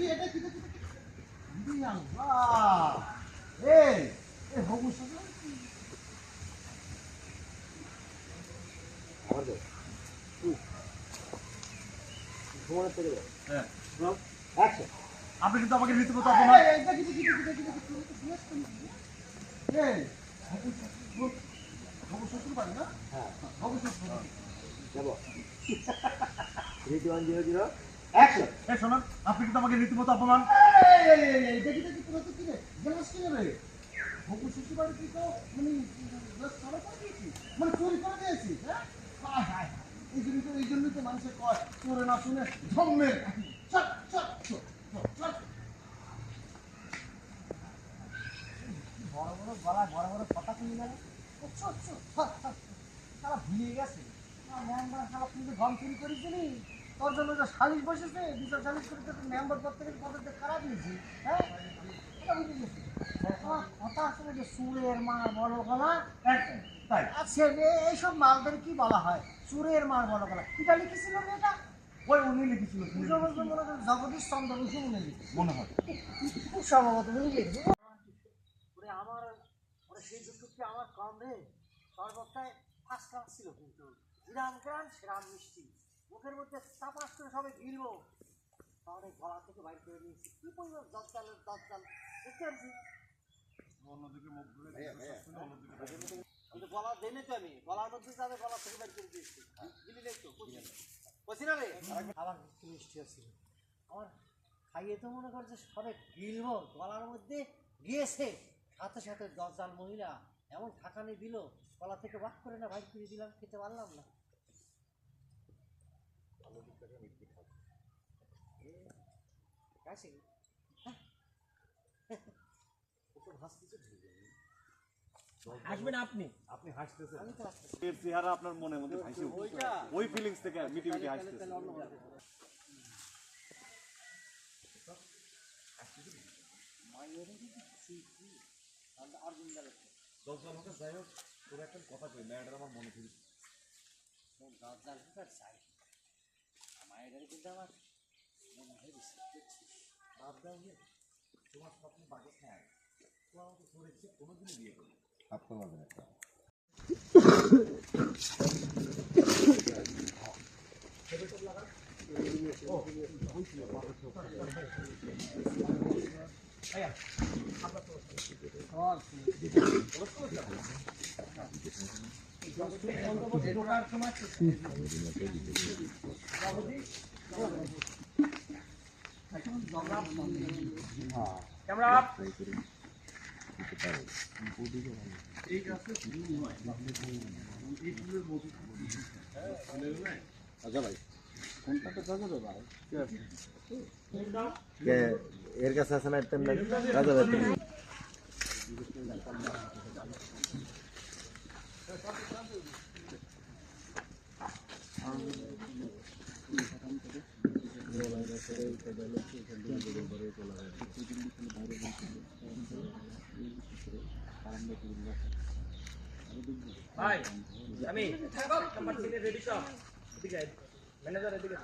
কি এটা কি কি আল্লাহ এই এই হবু সাজা হ্যাঁ আচ্ছা আপনি কিন্তু আমাকে এটা কি কি কি এটা কি করলি এই শোনান আপনি কিন্তু আমাকে রীতিমতো অপমান দেখি, দেখি, তোরা তো কি রে? গ্লাস কিনে রে? হবু শ্বশুর বাড়ি তুই তো মানে গ্লাস খারাপ করে দিয়েছিস? মানে চুরি করে দিয়েছিস, হ্যাঁ? এই জন্যই তো- এই জন্যই তো মানুষে কয়, চোরে না শুনে ধর্মের। বড় বড় গলা বড় বড় কথা শুনি গেল চল চল সারা ভুলিয়ে গেছে মেম্বার সারা তুই যে গম চুরি করেছিলি তোর জন্য যে সালিশ বসেছে বিচার সালিশ করে তোর মেম্বার পদ থেকে পদে খারাপ নিয়েছি হ্যাঁ? এটা বুঝে গেছি। কথা আসলে যে সুরের মার বড় গলা আচ্ছা এইসব মালদের কি বলা হয়? সুরের মার বড় গলা। এটা লিখেছিল রে এটা ওই উনি লিখেছিল। মনে জগদীশ চন্দ্র বসু মনে লিখেছে মনে হয়। খুব সম্ভবত বুঝলি ওরে আমার ওরে সেই দুটুকটি আমার কম রে। সর্বত্যায় ফার্স্ট ক্লাস ছিল কিন্তু। গ্রাম গ্রাম সেরাম মিষ্টি। মুখের মধ্যে চাপাস করে সবাই গিলবো তাহলে গলা থেকে বাইর করে নিয়েছি। কি পরিমাণ দজ্জালের দজ্জাল দেখতে পাচ্ছি অন্যদিকে মুখ ঘুরে অন্যদিকে। কিন্তু গলা দেনে তো আমি। গলার মধ্যে যাবে গলা থেকে বাইর করে দিয়েছি। গিলি নেই তো বলছি না রে? আবার মিষ্টি মিষ্টি আছে আমার খাইয়ে তো মনে করছে সবে গিলবো গলার মধ্যে গিয়েছে। সাথে সাথে দশজাল মহিলা এমন ঠাকানি দিল। গলা থেকে বাক করে না বাইর করে দিলাম খেতে পারলাম না। ঢুকে। আসবেন আপনি আপনি হাসতেছেন আমি তো আসতে এর চেহারা আপনার মনের মধ্যে ভাসে উঠছে। ওইটা? ওই ফিলিংস থেকে মিটি মিটি হাসতেছে দশ যাই হোক তোর একটা কথা কই ম্যাডার আমার মনে করি দরজার ভিতর চাই মায়ের কিন্তু আমার মনে হয় বিশ্বাস করছিস দাও যে তোমার স্বপ্ন বাগে খায় তো আমাকে তোর ইচ্ছে কোনোদিনই বিয়ে করবে ক্যামেরা আপ কে এর কাছে আছে না রাজা ভাই ভাই আমি নাম্বার রেডি সব এদিকে ম্যানেজার এদিকে